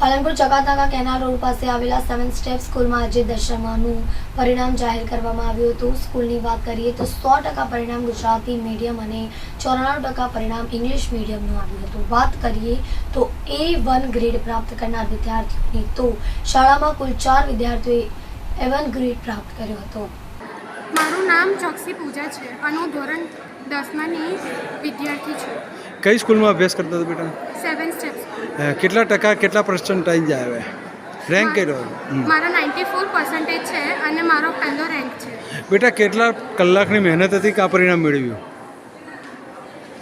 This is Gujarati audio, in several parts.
પાલનપુર ચકાતાકા કેનાલ રોડ પાસે આવેલા સેવન સ્ટેપ સ્કૂલમાં આજે દશમાનું પરિણામ જાહેર કરવામાં આવ્યું હતું. સ્કૂલની વાત કરીએ તો સો ટકા પરિણામ ગુજરાતી મીડિયમ અને ચોરાણું ટકા પરિણામ ઇંગ્લિશ મીડિયમનું આવ્યું હતું. વાત કરીએ તો એ વન ગ્રેડ પ્રાપ્ત કરનાર વિદ્યાર્થીઓની તો શાળામાં કુલ ચાર વિદ્યાર્થીઓએ એ વન ગ્રેડ પ્રાપ્ત કર્યો હતો. મારું નામ ચોકસી પૂજા છે. અને હું ધોરણ દસમાની વિદ્યાર્થી છું. કઈ સ્કૂલમાં અભ્યાસ કરતા હતા બેટા? કેટલા ટકા કેટલા પર્સન્ટાઇજ આવે રેન્ક કર્યો. મારા નાઇન્ટી ફોર પર્સન્ટેજ છે અને મારો પહેલો રેન્ક છે. બેટા કેટલા કલાકની મહેનત હતી કે આ પરિણામ મેળવ્યું?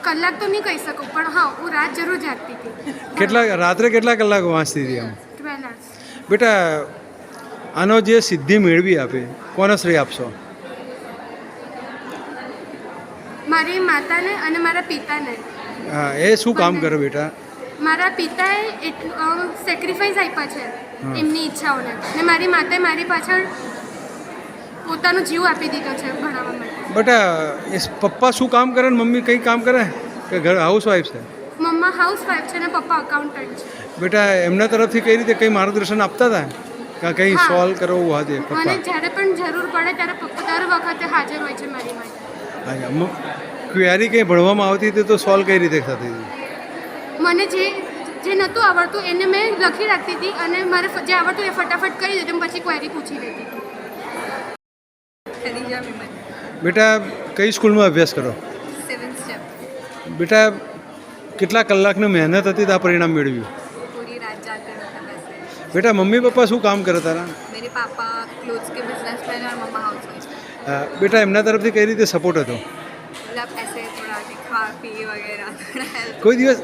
કલાક તો નહીં કહી શકું પણ હા હું રાત જરૂર જાગતી હતી. કેટલા રાત્રે કેટલા કલાક વાંચતી હતી આમ? બેટા આનો જે સિદ્ધિ મેળવી આપે કોને શ્રેય આપશો? મારી માતાને અને મારા પિતાને. હા, એ શું કામ કરે બેટા? મારા પિતાએ એટલું સેક્રિફાઈસ આપ્યા છે એમની ઈચ્છાઓને. ને મારી માતાએ મારી પાછળ પોતાનો જીવ આપી દીધો છે ભણાવવા માટે. બેટા એ પપ્પા શું કામ કરે ને મમ્મી કંઈ કામ કરે? કે ઘર હાઉસવાઈફ છે? મમ્મા હાઉસવાઈફ છે ને પપ્પા અકાઉન્ટન્ટ છે. બેટા એમના તરફથી કઈ રીતે કંઈ માર્ગદર્શન આપતા હતા કે કંઈ સોલ્વ કરવું અને પપ્પા? જ્યારે પણ જરૂર પડે ત્યારે પપ્પા દર વખતે હાજર હોય છે મારી માટે. હા ક્વેરી કંઈ ભણવામાં આવતી હતી તો સોલ્વ કઈ રીતે થતી હતી? મને જે જે નહોતું આવડતું એને મેં લખી રાખતી હતી અને મારે જે આવડતું એ ફટાફટ કરી દીધું પછી ક્વેરી પૂછી લેતી બેટા કઈ સ્કૂલમાં અભ્યાસ કરો? બેટા કેટલા કલાકની મહેનત હતી આ પરિણામ મેળવ્યું? બેટા મમ્મી પપ્પા શું કામ કરે તારા? મેરે પાપા ક્લોથ્સ કે બિઝનેસમેન મમ્મા હાઉસવાઈફ બેટા એમના તરફથી કઈ રીતે સપોર્ટ હતો? मतलब ऐसे थोड़ा कि खा पी वगैरह थोड़ा हेल्प કોઈ દિવસ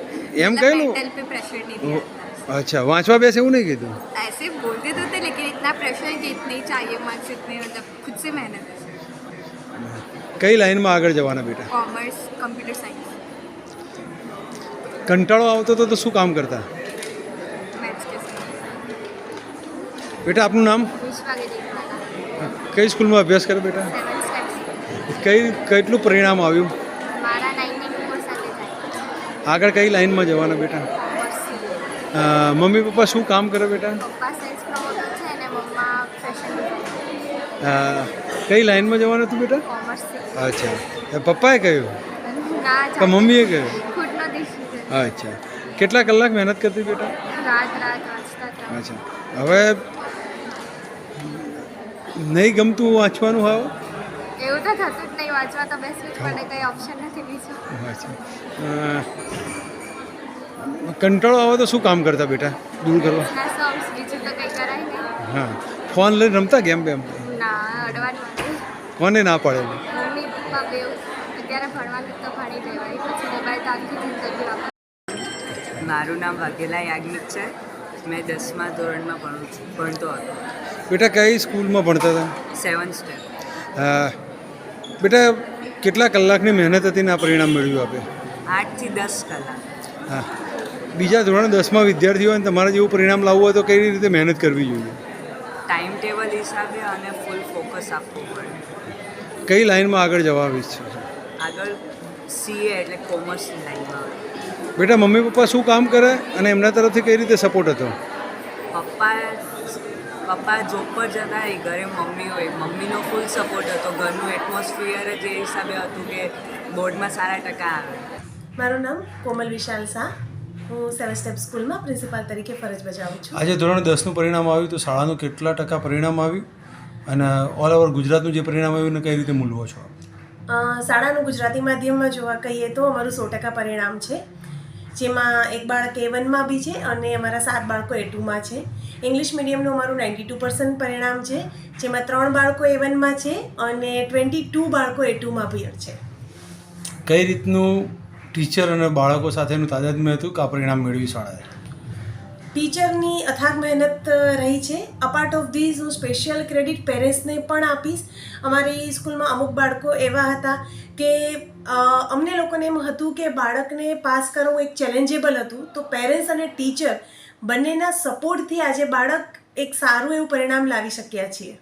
એમ કહેલું मेंटल पे प्रेशर नहीं दिया था। અચ્છા વાંચવા બેસે એવું નહીં કીધું ऐसे बोलते तो थे लेकिन इतना प्रेशर है कि इतने ही चाहिए मार्क्स इतने मतलब खुद से मेहनत है કઈ લાઈનમાં આગળ જવાના બેટા कॉमर्स कंप्यूटर साइंस કંટાળો આવતો હતો તો શું કામ કરતા मैथ्स के साथ બેટા આપનું નામ विश्वा गेट કઈ સ્કૂલમાં અભ્યાસ કરે બેટા सेवन स्टेप्स કઈ કેટલું પરિણામ આવ્યું? આગળ કઈ લાઈનમાં જવાના બેટા? મમ્મી પપ્પા શું કામ કરે બેટા? કઈ લાઈનમાં જવાનું હતું બેટા? અચ્છા. એ પપ્પાએ કહ્યું? કે મમ્મીએ કહ્યું? અચ્છા. કેટલા કલાક મહેનત કરતી બેટા? અચ્છા. હવે નહીં ગમતું વાંચવાનું હવે? એવું તો થતું જ નહીં વાંચવા તો બેસવું જ પડે કંઈ ઓપ્શન નથી બીજું. કંટાળો આવે તો શું કામ કરતા બેટા? દૂર કરવા બીજું તો કંઈ કરાય નહીં. હા. ફોન લઈને રમતા ગેમ બેમ ના અડવાનું. કોને ના પાડે? મમ્મી પપ્પા બેવ અત્યારે ભણવાનું તો ભણી લેવાય. પછી મોબાઈલ તો આખી જિંદગી વાપર મારું નામ વાઘેલા યાજ્ઞિક છે. મેં દસમા ધોરણમાં ભણું છું ભણતો હતો. બેટા કઈ સ્કૂલમાં ભણતા હતા? સેવન સ્ટેપ બેટા કેટલા કલાકની મહેનત હતી ને આ પરિણામ મેળવ્યું આપે? આઠથી દસ કલાક. હા. બીજા ધોરણ દસમાં વિદ્યાર્થીઓ હોય તમારે જેવું પરિણામ લાવવું હોય તો કઈ રીતે મહેનત કરવી જોઈએ? ટાઈમ ટેબલ હિસાબે અને ફૂલ ફોકસ આપવું પડે. કઈ લાઈનમાં આગળ જવા ઈચ્છો આગળ સીએ એટલે કોમર્સની લાઈનમાં. બેટા મમ્મી પપ્પા શું કામ કરે અને એમના તરફથી કઈ રીતે સપોર્ટ હતો? પપ્પા પપ્પા જોબ પર જતા એ ઘરે મમ્મી હોય. મમ્મીનો ફૂલ સપોર્ટ હતો. ઘરનું એટમોસ્ફિયર જ એ હિસાબે હતું કે બોર્ડમાં સારા ટકા આવે. મારું નામ કોમલ વિશાલ શાહ. હું સેવન સ્ટેપ સ્કૂલમાં પ્રિન્સિપાલ તરીકે ફરજ બજાવું છું. આજે ધોરણ દસનું પરિણામ આવ્યું તો શાળાનું કેટલા ટકા પરિણામ આવ્યું? અને ઓલ ઓવર ગુજરાતનું જે પરિણામ આવ્યું એને કઈ રીતે મૂલવો છો શાળાનું ગુજરાતી માધ્યમમાં જોવા કહીએ તો અમારું સો ટકા પરિણામ છે. જેમાં એક બાળક એ વનમાં બી છે અને અમારા સાત બાળકો એ ટુમાં છે. ઇંગ્લિશ મીડિયમનું અમારું નાઇન્ટી ટુ પર્સન્ટ પરિણામ છે. જેમાં ત્રણ બાળકો એ વનમાં છે અને ટ્વેન્ટી ટુ બાળકો એ ટુમાં બી છે. કઈ રીતનું ટીચર અને બાળકો સાથેનું તાદાત્મ્ય હતું કે આ પરિણામ મેળવી શાળાએ? ટીચરની અથાગ મહેનત રહી છે. અપાર્ટ ઓફ ધીઝ હું સ્પેશિયલ ક્રેડિટ પેરેન્ટ્સને પણ આપીશ. અમારી સ્કૂલમાં અમુક બાળકો એવા હતા કે અમને લોકોને એમ હતું કે બાળકને પાસ કરવું એક ચેલેન્જેબલ હતું. તો પેરેન્ટ્સ અને ટીચર બંનેના સપોર્ટથી આજે બાળક એક સારું એવું પરિણામ લાવી શક્યા છીએ.